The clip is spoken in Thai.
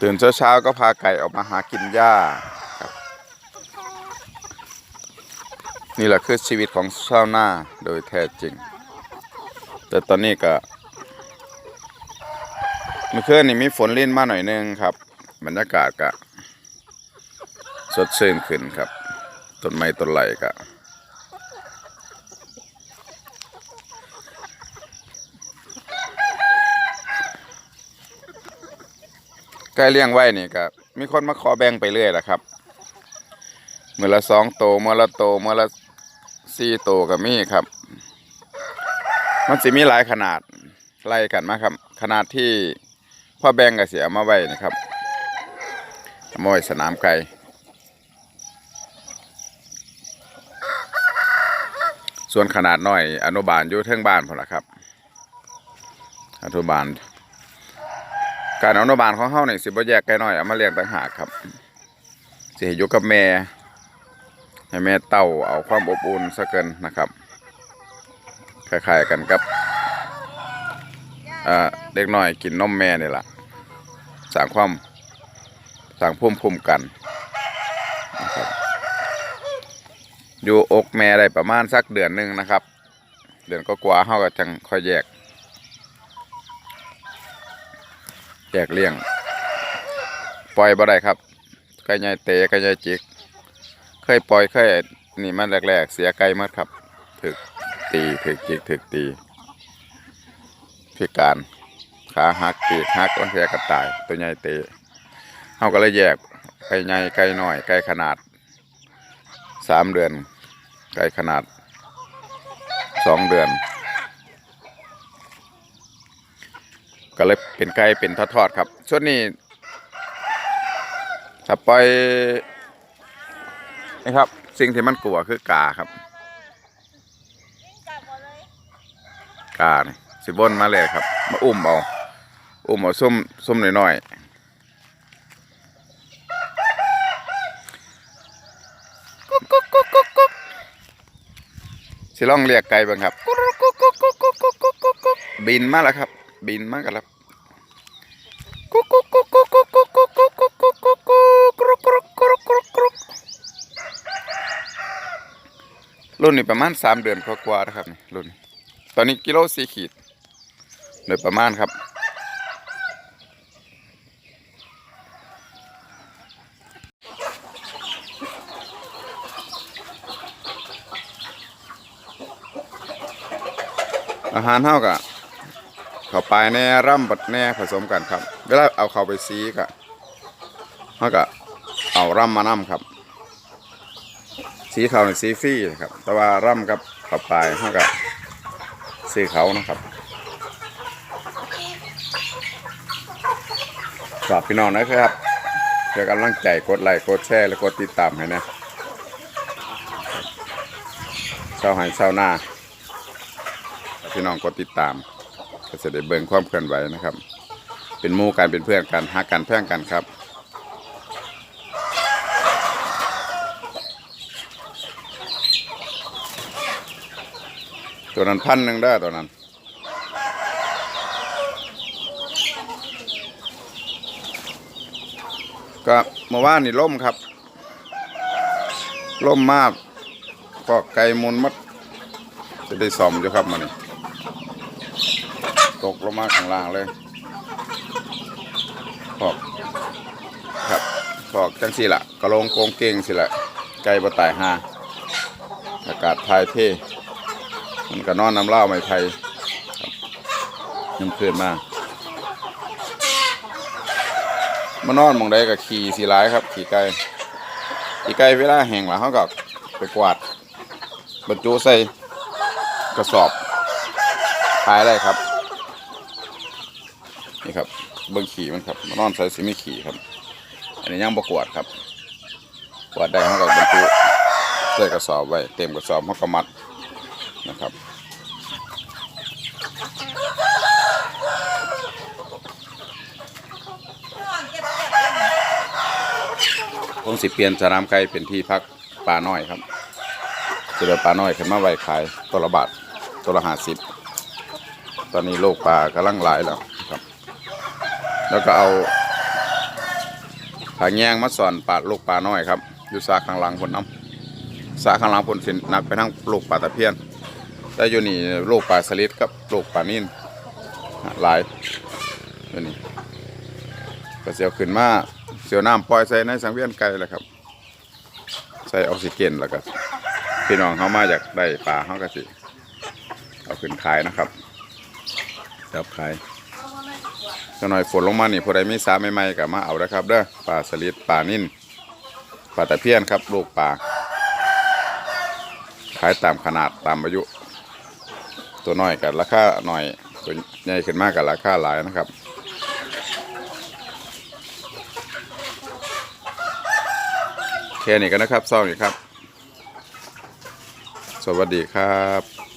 ตื่นเช้าๆก็พาไก่ออกมาหากินหญ้าครับ นี่แหละคือชีวิตของชาวนาโดยแท้จริง แต่ตอนนี้ก็เมื่อคืนนี่มีฝนลิ่นมาหน่อยนึงครับ บรรยากาศก็สดชื่นขึ้นครับต้นไม้ต้นไหลก็ ใกล้เลี้ยงไว้นี่ก็มีคนมาขอแบ่งไปเรื่อยแหละครับเมื่อละสองโตเมื่อละโตเมื่อละสี่โตก็มีครับ มันสิมีหลายขนาดไล่กันมาครับ ขนาดที่พ่อแบ่งก็เสียมาไว้นะครับเอามว้สนามไก่ส่วนขนาดน้อยอนุบาลอยู่เทิงบ้านพอละครับอนุบาล การอนุบาลของเฮาเนี่ยสิบ่แยกไก่น้อยเอามาเลี้ยงต่างหากครับสิให้อยู่กับแม่ให้แม่เต้าเอาความอบอุ่นซะเกินนะครับคล้ายๆกันกับเด็กน้อยกินนมแม่นี่แหละสร้างความสร้างภูมิคุ้มกันนะครับอยู่อกแม่ได้ประมาณสักเดือนหนึ่งนะครับ เดือนก็กว่าเฮาก็จังค่อยแยก แย กเลี้ยง ปล่อยบ่ได้ครับไก่ใหญ่เตะไก่ใหญ่จิก เคยปล่อยเคยนี่มันแรกๆ เสียไก่หมดครับถึกตีถึกจิกถึกตีพิการขาหักปีกหักวันเสียกระตาย ตัวใหญ่เตะเขาก็เลยแยกไก่ใหญ่ไก่น้อยไก่ขนาดสามเดือนไก่ขนาดสองเดือน ก็เลยเป็นไก่เป็นทอดๆครับช่วนนี้ถ้าปล่อยนะครับ สิ่งที่มันกลัวคือกาครับกาเนี่ยสิบนมาเลยครับ มาอุ้มเอาอุ้มเอาส้มส้มหน่อยๆกุ๊กกุ๊กกุ๊กกุ๊กกุ๊กสิล่องเรียกไก่บ้างครับกุ๊กกุ๊กกุ๊กกุ๊กกุ๊กกุ๊กกุ๊กบินมาแล้วครับ บินมากันแล้วกุ๊กกุ๊กกุ๊กกุ๊กกุ๊กกุ๊กกุ๊กกุ๊กกุ๊กกุ๊กกุ๊กกุ๊กกุ๊กกุ๊กกุ๊กกุ๊กกุ๊กรุ่นนี้ประมาณสามเดือนกว่าๆนะครับนี่รุ่นนี้ตอนนี้กิโลสี่ขีดโดยประมาณครับอาหารเท่ากับ ข้าไปแน่ร่ำบัดแน่ผสมกันครับ เวลาเอาเข้าไปซีกะเท่ากับเอาร่ำมานํครับ สีเขาในสีฟีนะครับ แต่ว่าร่ำกับเข้าไปเท่ากับซื้อเขานะครับฝากพี่น้องนะครับเพื่อกำลังใจกดไลค์กดแชร์และกดติดตามให้นะเช้าหายเช้าหน้าพี่น้องกดติดตาม ก็จะได้เบิ่งความเคลื่อนไหวนะครับ เป็นมู่กันเป็นเพื่อนกันฮักกันแพ่งกันครับตัวนั้นพันหนึ่งได้ตัวนั้น ก็เมื่อวานนี่ล่มครับ ล่มมากก็ไก่มุนมัดจะได้ซ่อมอยู่ครับมันนี่ ตกลงมาข้างล่างเลยพอกครับพอกจังสิละกระโลงโกงเก่งสิละไก่บ่ตายหาอากาศทายเท่มันก็นอนน้ำเล้าไม่ไผ่ครับน้ำเพื่อนมามานอนมองใดก็ขี่สีร้ายครับ ขี่ไก่ขี่ไก่เวลาแห้งแล้วเขาก็ไปกวาดบรรจุใส่กระสอบขายได้ครับ นี่ครับเบิ้งขี่มันครับมานอนใส่สีไม่ขี่ครับ อันนี้ยังประกวดครับกวดได้เขาก็บรรจุใส่กระสอบไว้เต็มกระสอบเขาก็มัดนะครับผมสิเปลี่ยนสนามไก่เป็นที่พักปลาน้อยครับจะได้ปลาน้อยขึ้นมาไว้ขายตัวละบาทตัวละห้าสิบตอนนี้โลกปลากำลังหลายแล้ว แล้วก็เอาผาแยงมาสอนปลาลูกปลาน้อยครับอยู่สาข้างหลังคนน้ำสาข้างหลังคนสินักไปทั้งลูกปลาตะเพียนแต่อยู่นี่ลูกปลาสลิดกับลูกปลานิ่นหลายอยู่นี่ก็เสียวขึ้นมาเสียวน้ำปล่อยใส่ในสังเวียนไก่แหละครับ ใส่ออกซิเจนแล้วก็พี่น้องเขามาจากได้ปลาเขาก็สิเอาขึ้นขายนะครับจับขาย จังหน่อยฝนลงมานี่ผู้ใดมีสาใหม่ๆก็มาเอานะครับเด้อปลาสลิดปลานิ่นปลาตะเพียนครับลูกปลาขายตามขนาดตามอายุ ตัวน้อยกับราคาหน่อยตัวใหญ่ขึ้นมากกับราคาหลายนะครับแค่นี้กันนะครับเศร้านี่ครับ สวัสดีครับ